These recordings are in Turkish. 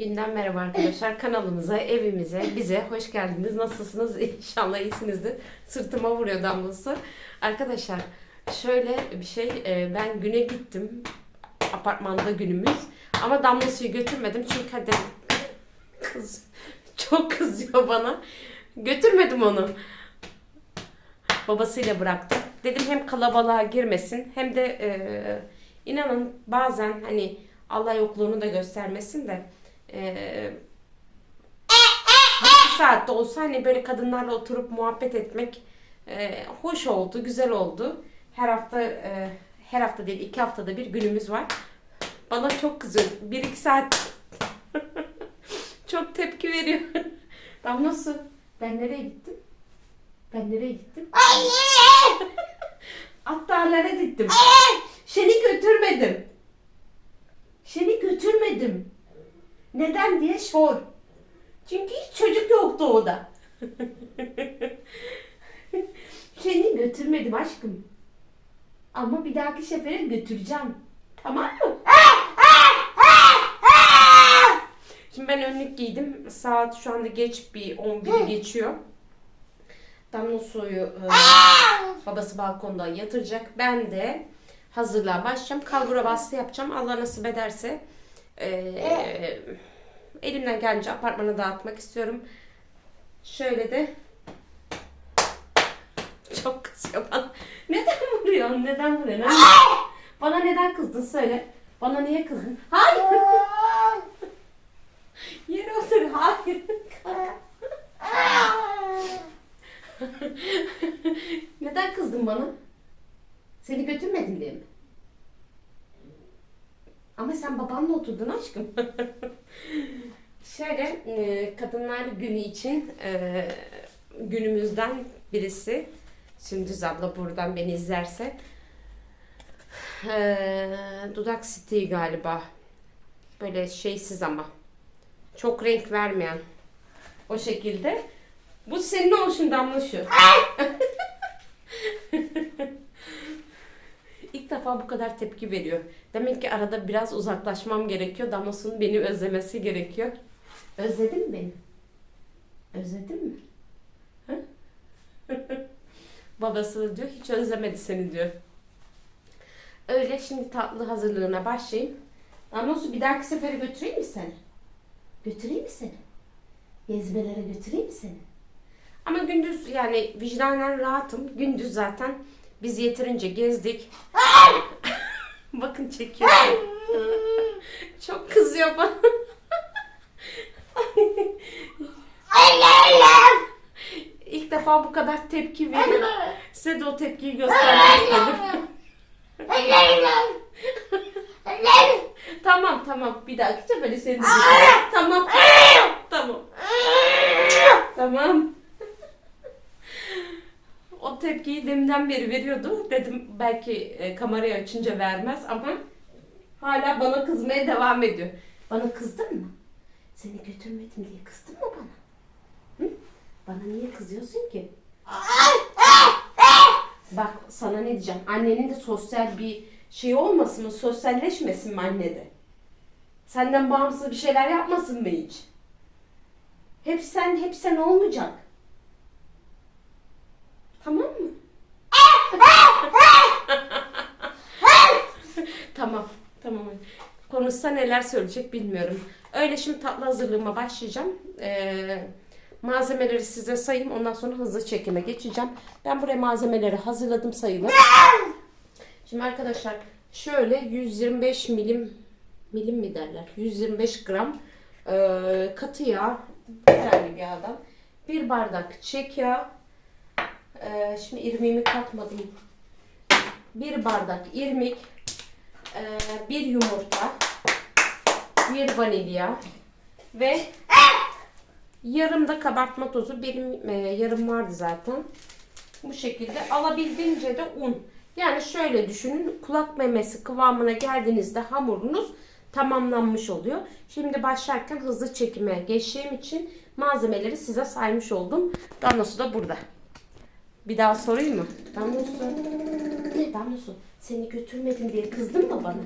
günden merhaba arkadaşlar. Kanalımıza, evimize, bize hoş geldiniz. Nasılsınız? İnşallah iyisinizdir. Sırtıma vuruyor damlası. Arkadaşlar şöyle bir şey. e, Ben güne gittim. Apartmanda günümüz. Ama damlasıyı götürmedim. Çünkü hadi kız çok kızıyor bana. Götürmedim onu. Babasıyla bıraktı. Dedim hem kalabalığa girmesin hem de e, inanın bazen hani Allah yokluğunu da göstermesin de e, bir saatte olsa hani böyle kadınlarla oturup muhabbet etmek e, hoş oldu, güzel oldu. Her hafta e, her hafta değil iki haftada bir günümüz var. Bana çok kızıyor. Bir iki saat çok tepki veriyor. Damlası ben nereye gittim? Ben nereye gittim? Attarlara gittim. Seni götürmedim. Seni götürmedim. Neden diye sor. Çünkü hiç çocuk yoktu orada. Seni götürmedim aşkım. Ama bir dahaki sefere götüreceğim. Tamam mı? Şimdi ben önlük giydim. Saat şu anda geç bir 11'i geçiyor. Damla suyu e, babası balkonda yatıracak. Ben de hazırlığa başlayacağım. Kalbura bastı yapacağım. Allah nasip ederse e, elimden gelince apartmana dağıtmak istiyorum. Şöyle de çok kızıyor bana. Neden vuruyorsun? Neden vuruyorsun? Neden? Bana neden kızdın söyle. Bana niye kızdın? Hayır. Yere otur. Hayır. Neden kızdın bana? Seni götürmedim diye mi? Ama sen babanla oturdun aşkım. Şöyle e, Kadınlar Günü için e, günümüzden birisi Sündüz abla buradan beni izlerse e, dudak siteyi galiba. Böyle şeysiz ama. Çok renk vermeyen. O şekilde. Bu senin oluşun damla şu. İlk defa bu kadar tepki veriyor. Demek ki arada biraz uzaklaşmam gerekiyor. Damlasının beni özlemesi gerekiyor. Özledin mi beni? Özledin mi? Babası diyor hiç özlemedi seni diyor. Öyle şimdi tatlı hazırlığına başlayayım. Damlası bir dahaki sefere götüreyim mi seni? Götüreyim mi seni? Gezmelere götüreyim mi seni? Ama gündüz yani vicdanen rahatım. Gündüz zaten biz yeterince gezdik. Bakın çekiyor. Çok kızıyor bana. İlk defa bu kadar tepki veriyor. Size de o tepkiyi göstermek istedim. tamam tamam bir dahaki sefere seni. Tamam. Tamam. Tamam. Tepkiyi deminden beri veriyordu. Dedim belki e, kamerayı açınca vermez ama hala bana kızmaya devam ediyor. Bana kızdın mı? Seni götürmedim diye kızdın mı bana? Hı? Bana niye kızıyorsun ki? Bak sana ne diyeceğim. Annenin de sosyal bir şey olmasın mı? Sosyalleşmesin mi anne de? Senden bağımsız bir şeyler yapmasın mı hiç? Hep sen, hep sen olmayacak. Tamam mı? tamam, tamam. Konuşsa neler söyleyecek bilmiyorum. Öyle şimdi tatlı hazırlığıma başlayacağım. Ee, malzemeleri size sayayım. Ondan sonra hızlı çekime geçeceğim. Ben buraya malzemeleri hazırladım sayılı. Şimdi arkadaşlar şöyle 125 milim milim mi derler? 125 gram e, katı yağ bir tane yağdan bir bardak çek yağı e, şimdi irmiğimi katmadım bir bardak irmik e, bir yumurta bir vanilya ve yarım da kabartma tozu benim e, yarım vardı zaten bu şekilde alabildiğince de un yani şöyle düşünün kulak memesi kıvamına geldiğinizde hamurunuz tamamlanmış oluyor. Şimdi başlarken hızlı çekime geçeceğim için malzemeleri size saymış oldum. Damlosu da burada. Bir daha sorayım mı? Damlosu. Ne Damlosu? Seni götürmedim diye kızdın mı bana?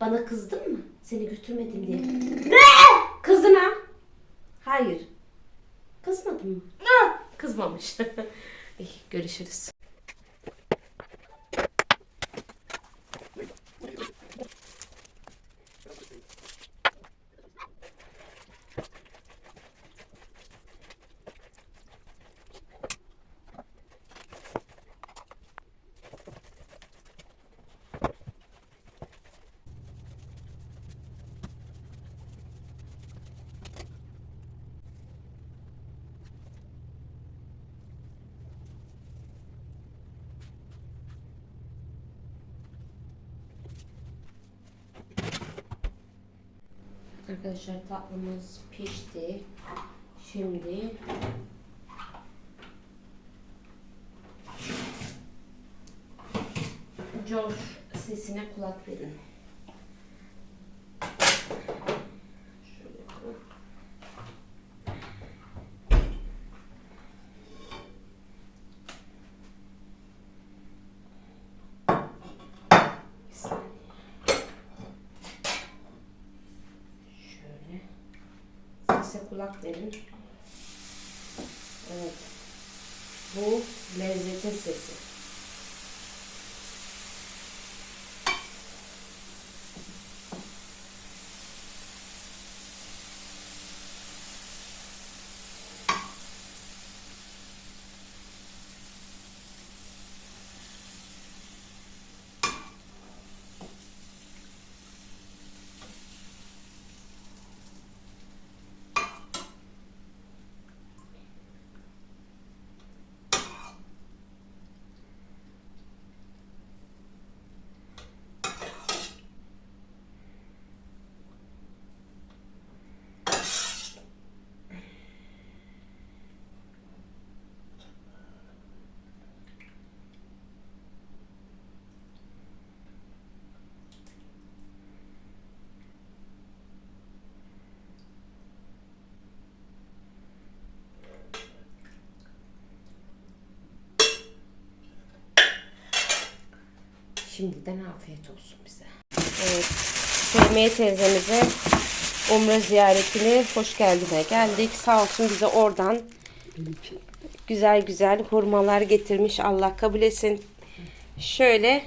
Bana kızdın mı? Seni götürmedim diye. Kızına. Hayır. Kızmadın mı? Kızmamış. İyi, görüşürüz. Arkadaşlar tatlımız pişti. Şimdi George sesine kulak verin. Şöyle yapalım. Bir saniye. Şöyle. Sese kulak verin. Evet. Bu lezzetin sesi. Şimdiden afiyet olsun bize. Evet. Sevmeye teyzemize umre ziyaretine hoş geldine geldik. Sağ olsun bize oradan güzel güzel hurmalar getirmiş. Allah kabul etsin. Şöyle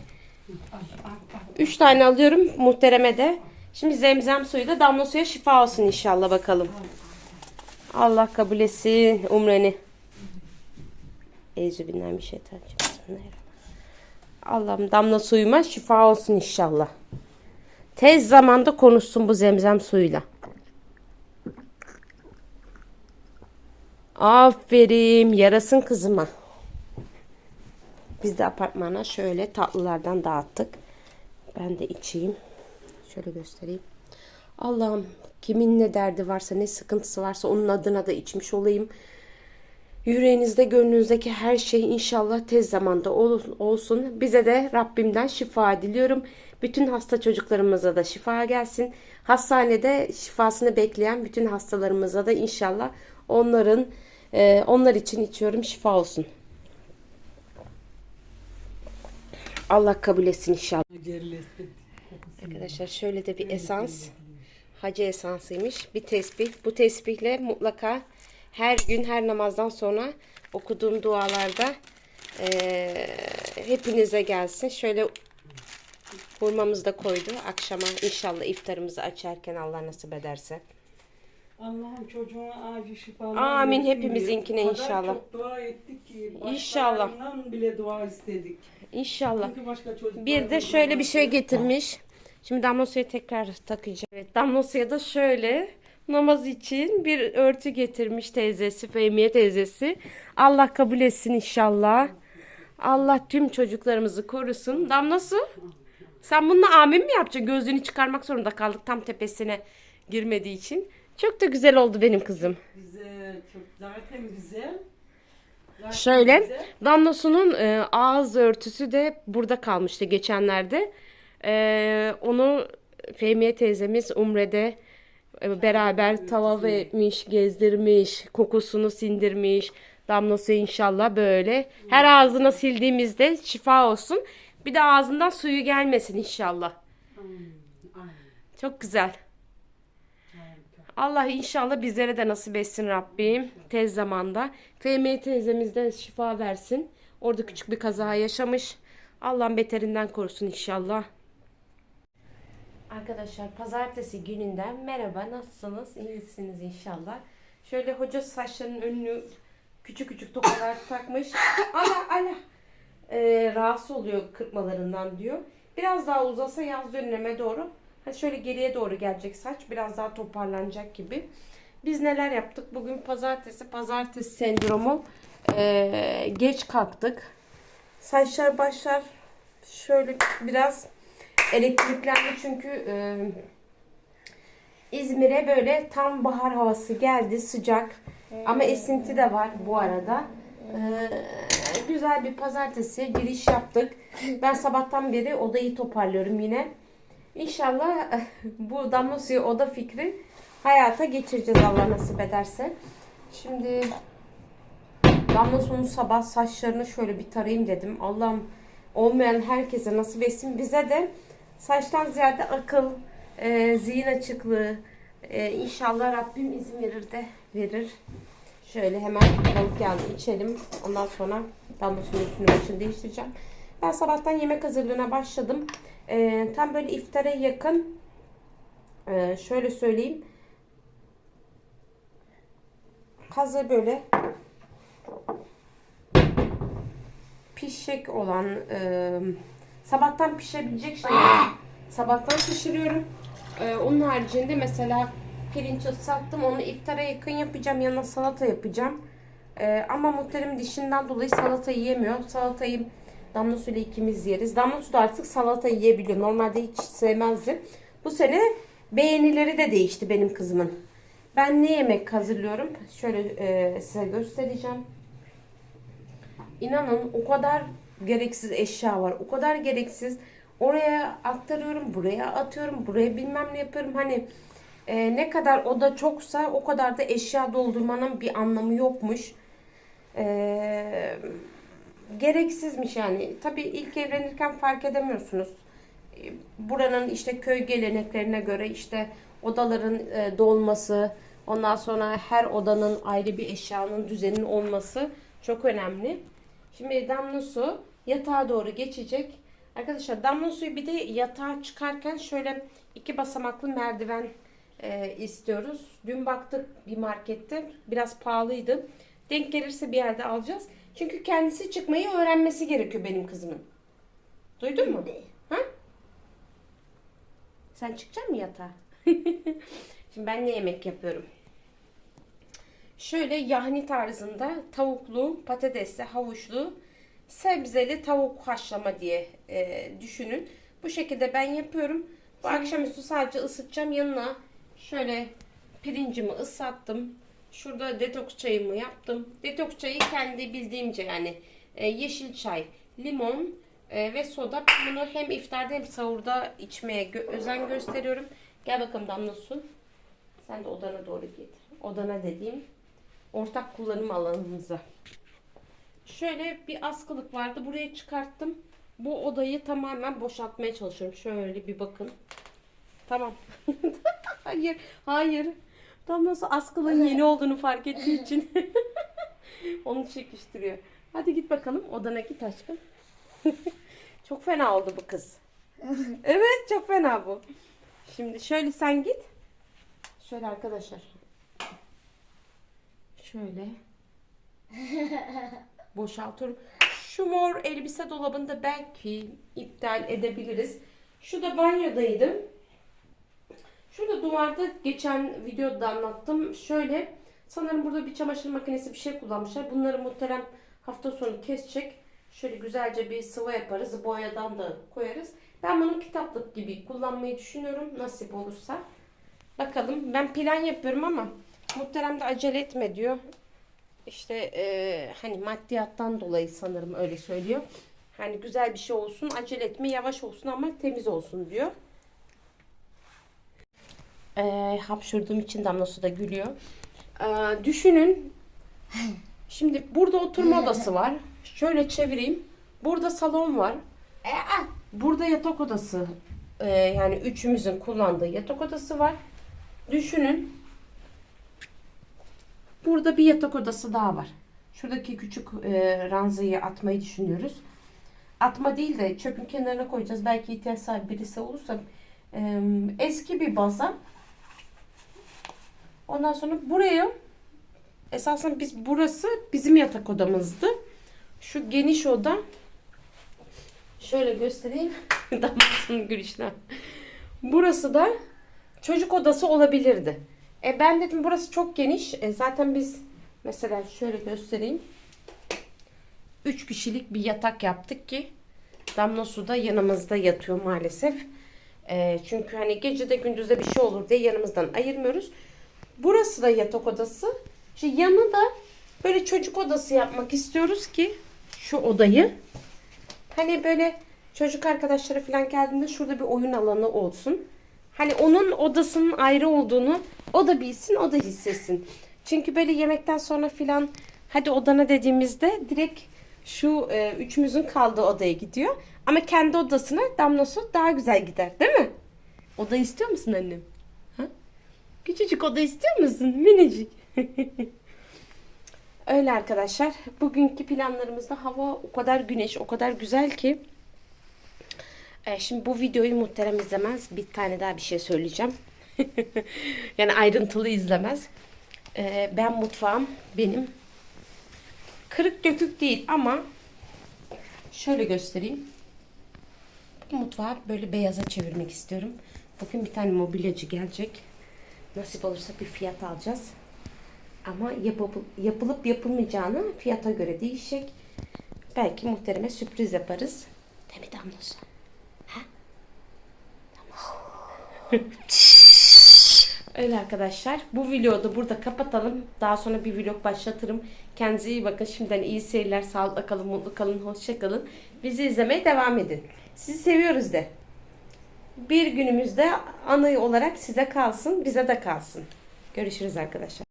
üç tane alıyorum muhtereme de. Şimdi zemzem suyu da damla suya şifa olsun inşallah bakalım. Allah kabul etsin umreni. Şey Bismillahirrahmanirrahim. Allah'ım damla suyuma şifa olsun inşallah. Tez zamanda konuşsun bu zemzem suyuyla. Aferin yarasın kızıma. Biz de apartmana şöyle tatlılardan dağıttık. Ben de içeyim. Şöyle göstereyim. Allah'ım kimin ne derdi varsa ne sıkıntısı varsa onun adına da içmiş olayım. Yüreğinizde, gönlünüzdeki her şey inşallah tez zamanda ol- olsun. Bize de Rabbimden şifa diliyorum. Bütün hasta çocuklarımıza da şifa gelsin. Hastanede şifasını bekleyen bütün hastalarımıza da inşallah onların e, onlar için içiyorum şifa olsun. Allah kabul etsin inşallah. Arkadaşlar şöyle de bir esans. Hacı esansıymış. Bir tesbih. Bu tesbihle mutlaka her gün her namazdan sonra okuduğum dualarda eee, hepinize gelsin. Şöyle hurmamızı da koydu. Akşama inşallah iftarımızı açarken Allah nasip ederse. Allah'ım çocuğuna acil şifalar Amin. versin Hepimizinkine diye. O kadar inşallah. çok dua ettik ki. İnşallah. başkalarından bile dua istedik. İnşallah. Çünkü başka çocuklar Bir de şöyle bir şey getirmiş. Şimdi damla suya tekrar takacağım. Evet, damla suya da şöyle namaz için bir örtü getirmiş teyzesi, Fehmiye teyzesi. Allah kabul etsin inşallah. Allah tüm çocuklarımızı korusun. Su. Sen bununla amin mi yapacaksın? Gözlüğünü çıkarmak zorunda kaldık tam tepesine girmediği için. Çok da güzel oldu benim kızım. Güzel, çok zaten güzel. Zaten Şöyle güzel. Damla Su'nun e, ağız örtüsü de burada kalmıştı geçenlerde. E, onu Fehmiye teyzemiz Umre'de beraber tavaf etmiş, gezdirmiş, kokusunu sindirmiş. Damla Su inşallah böyle. Her ağzına sildiğimizde şifa olsun. Bir de ağzından suyu gelmesin inşallah. Çok güzel. Allah inşallah bizlere de nasip etsin Rabbim tez zamanda. FM teyzemizden şifa versin. Orada küçük bir kaza yaşamış. Allah'ın beterinden korusun inşallah. Arkadaşlar pazartesi gününden merhaba nasılsınız? İyisiniz inşallah. Şöyle hoca saçlarının önünü küçük küçük tokalar takmış. Ala ala. Ee, rahatsız oluyor kırpmalarından diyor. Biraz daha uzasa yaz döneme doğru. Hani şöyle geriye doğru gelecek saç. Biraz daha toparlanacak gibi. Biz neler yaptık? Bugün pazartesi. Pazartesi sendromu. Ee, geç kalktık. Saçlar başlar şöyle biraz elektriklendi çünkü e, İzmir'e böyle tam bahar havası geldi sıcak ama esinti de var bu arada. Ee, güzel bir pazartesi giriş yaptık. Ben sabahtan beri odayı toparlıyorum yine. İnşallah bu damla suyu oda fikri hayata geçireceğiz Allah nasip ederse. Şimdi damla suyun sabah saçlarını şöyle bir tarayayım dedim. Allah'ım olmayan herkese nasip etsin. Bize de saçtan ziyade akıl, e, zihin açıklığı e, inşallah Rabbim izin verir de verir. Şöyle hemen balık yağını içelim. Ondan sonra damla suyun üstünü başını değiştireceğim. Ben sabahtan yemek hazırlığına başladım. E, tam böyle iftara yakın e, şöyle söyleyeyim. Hazır böyle pişecek olan e, sabahtan pişebilecek şeyler sabahtan pişiriyorum. E, onun haricinde mesela pirinç ıslattım onu iftara yakın yapacağım yanına salata yapacağım. E, ama muhterem dişinden dolayı salata yiyemiyor. Salatayı Damla Su ile ikimiz yeriz. Damla Su da artık salata yiyebiliyor. Normalde hiç sevmezdi. Bu sene beğenileri de değişti benim kızımın. Ben ne yemek hazırlıyorum? Şöyle e, size göstereceğim. İnanın o kadar gereksiz eşya var. O kadar gereksiz. Oraya aktarıyorum, buraya atıyorum, buraya bilmem ne yapıyorum. Hani e, ne kadar oda çoksa o kadar da eşya doldurmanın bir anlamı yokmuş. E, gereksizmiş yani. Tabii ilk evlenirken fark edemiyorsunuz. E, Buranın işte köy geleneklerine göre işte odaların e, dolması, ondan sonra her odanın ayrı bir eşyanın düzenin olması çok önemli. Şimdi damla su yatağa doğru geçecek. Arkadaşlar damla suyu bir de yatağa çıkarken şöyle iki basamaklı merdiven e, istiyoruz. Dün baktık bir markette biraz pahalıydı. Denk gelirse bir yerde alacağız. Çünkü kendisi çıkmayı öğrenmesi gerekiyor benim kızımın. Duydun mu? Ha? Sen çıkacak mısın yatağa? Şimdi ben ne yemek yapıyorum? Şöyle yahni tarzında tavuklu, patatesli, havuçlu, sebzeli tavuk haşlama diye e, düşünün. Bu şekilde ben yapıyorum. Bu akşamüstü sadece ısıtacağım. Yanına şöyle pirincimi ıslattım. Şurada detoks çayımı yaptım. Detoks çayı kendi bildiğimce yani e, yeşil çay, limon e, ve soda. Bunu hem iftarda hem sahurda içmeye gö- özen gösteriyorum. Gel bakalım Damla Su. Sen de odana doğru git. Odana dediğim ortak kullanım alanımıza. Şöyle bir askılık vardı. Buraya çıkarttım. Bu odayı tamamen boşaltmaya çalışıyorum. Şöyle bir bakın. Tamam. hayır, hayır. Tam nasıl askılığın yeni olduğunu fark ettiği için onu çekiştiriyor. Hadi git bakalım odana git aşkım. çok fena oldu bu kız. Evet çok fena bu. Şimdi şöyle sen git. Şöyle arkadaşlar. Şöyle. Boşaltıyorum. Şu mor elbise dolabında belki iptal edebiliriz. Şu da banyodaydı. Şurada duvarda geçen videoda anlattım. Şöyle sanırım burada bir çamaşır makinesi bir şey kullanmışlar. Bunları muhterem hafta sonu kesecek. Şöyle güzelce bir sıva yaparız. Boyadan da koyarız. Ben bunu kitaplık gibi kullanmayı düşünüyorum. Nasip olursa. Bakalım. Ben plan yapıyorum ama muhterem de acele etme diyor. İşte eee, hani maddiyattan dolayı sanırım öyle söylüyor. Hani güzel bir şey olsun, acele etme, yavaş olsun ama temiz olsun diyor. Eee hapşırdığım için Damla Su da gülüyor. Eee, düşünün. Şimdi burada oturma odası var. Şöyle çevireyim. Burada salon var. Burada yatak odası. Eee, yani üçümüzün kullandığı yatak odası var. Düşünün. Burada bir yatak odası daha var. Şuradaki küçük e, ranzayı atmayı düşünüyoruz. Atma değil de çöpün kenarına koyacağız. Belki ihtiyaç sahibi birisi olursa e, eski bir baza. Ondan sonra buraya esasen biz burası bizim yatak odamızdı. Şu geniş oda şöyle göstereyim. Damasının gülüşler. Burası da çocuk odası olabilirdi. E ben dedim burası çok geniş. E zaten biz mesela şöyle göstereyim. 3 kişilik bir yatak yaptık ki Damla Su da yanımızda yatıyor maalesef. E, çünkü hani gecede gündüzde bir şey olur diye yanımızdan ayırmıyoruz. Burası da yatak odası. İşte yanı da böyle çocuk odası yapmak istiyoruz ki şu odayı hani böyle çocuk arkadaşları falan geldiğinde şurada bir oyun alanı olsun. Hani onun odasının ayrı olduğunu o da bilsin, o da hissetsin. Çünkü böyle yemekten sonra filan hadi odana dediğimizde direkt şu e, üçümüzün kaldığı odaya gidiyor. Ama kendi odasına damlası daha güzel gider değil mi? Oda istiyor musun annem? Ha? Küçücük oda istiyor musun? Minicik. Öyle arkadaşlar. Bugünkü planlarımızda hava o kadar güneş, o kadar güzel ki. E, şimdi bu videoyu muhterem izlemez. Bir tane daha bir şey söyleyeceğim. yani ayrıntılı izlemez. E, ben mutfağım benim. Kırık dökük değil ama şöyle göstereyim. Bu mutfağı böyle beyaza çevirmek istiyorum. Bugün bir tane mobilyacı gelecek. Nasip olursa bir fiyat alacağız. Ama yapılıp yapılmayacağını fiyata göre değişecek. Belki muhtereme sürpriz yaparız. Değil mi Damlası? Ha? Tamam. Öyle arkadaşlar. Bu videoyu da burada kapatalım. Daha sonra bir vlog başlatırım. Kendinize iyi bakın. Şimdiden iyi seyirler. Sağlıkla kalın, mutlu kalın, hoşça kalın. Bizi izlemeye devam edin. Sizi seviyoruz de. Bir günümüzde anı olarak size kalsın, bize de kalsın. Görüşürüz arkadaşlar.